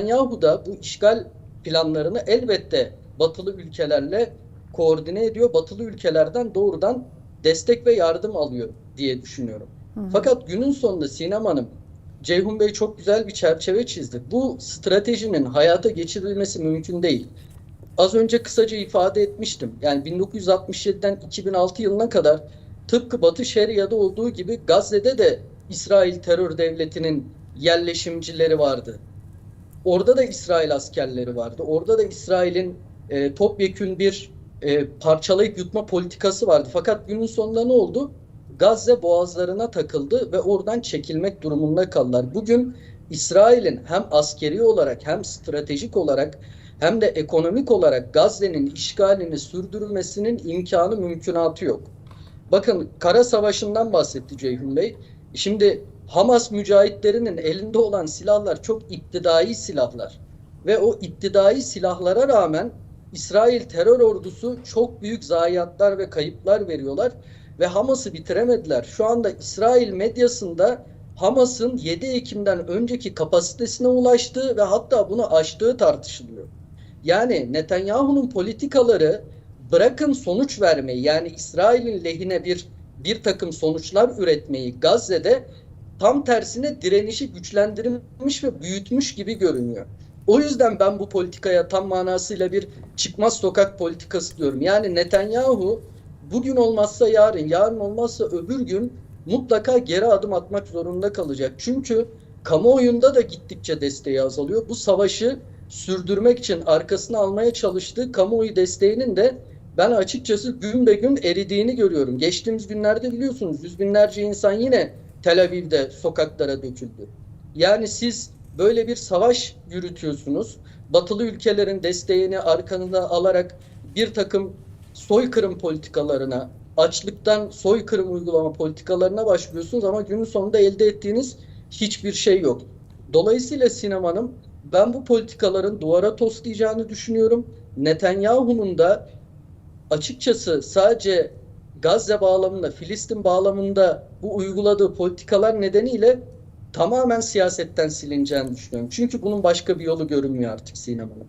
Netanyahu da bu işgal planlarını elbette batılı ülkelerle koordine ediyor. Batılı ülkelerden doğrudan destek ve yardım alıyor diye düşünüyorum. Hı. Fakat günün sonunda Sinem Hanım, Ceyhun Bey çok güzel bir çerçeve çizdi. Bu stratejinin hayata geçirilmesi mümkün değil. Az önce kısaca ifade etmiştim. Yani 1967'den 2006 yılına kadar tıpkı Batı Şeria'da olduğu gibi Gazze'de de İsrail terör devletinin yerleşimcileri vardı. Orada da İsrail askerleri vardı. Orada da İsrail'in e, topyekün bir e, parçalayıp yutma politikası vardı. Fakat günün sonunda ne oldu? Gazze boğazlarına takıldı ve oradan çekilmek durumunda kaldılar. Bugün İsrail'in hem askeri olarak hem stratejik olarak hem de ekonomik olarak Gazze'nin işgalini sürdürülmesinin imkanı mümkünatı yok. Bakın Kara Savaşı'ndan bahsetti Ceyhun Bey. Şimdi Hamas mücahitlerinin elinde olan silahlar çok iktidai silahlar. Ve o iktidai silahlara rağmen İsrail terör ordusu çok büyük zayiatlar ve kayıplar veriyorlar ve Hamas'ı bitiremediler. Şu anda İsrail medyasında Hamas'ın 7 Ekim'den önceki kapasitesine ulaştığı ve hatta bunu aştığı tartışılıyor. Yani Netanyahu'nun politikaları bırakın sonuç vermeyi yani İsrail'in lehine bir bir takım sonuçlar üretmeyi Gazze'de tam tersine direnişi güçlendirmiş ve büyütmüş gibi görünüyor. O yüzden ben bu politikaya tam manasıyla bir çıkmaz sokak politikası diyorum. Yani Netanyahu bugün olmazsa yarın, yarın olmazsa öbür gün mutlaka geri adım atmak zorunda kalacak. Çünkü kamuoyunda da gittikçe desteği azalıyor. Bu savaşı sürdürmek için arkasına almaya çalıştığı kamuoyu desteğinin de ben açıkçası gün be gün eridiğini görüyorum. Geçtiğimiz günlerde biliyorsunuz yüz binlerce insan yine Tel Aviv'de sokaklara döküldü. Yani siz böyle bir savaş yürütüyorsunuz. Batılı ülkelerin desteğini arkanıza alarak bir takım soykırım politikalarına, açlıktan soykırım uygulama politikalarına başvuruyorsunuz ama günün sonunda elde ettiğiniz hiçbir şey yok. Dolayısıyla Sinem Hanım ben bu politikaların duvara toslayacağını düşünüyorum. Netanyahu'nun da açıkçası sadece Gazze bağlamında, Filistin bağlamında bu uyguladığı politikalar nedeniyle tamamen siyasetten silineceğini düşünüyorum. Çünkü bunun başka bir yolu görünmüyor artık Sinem Hanım.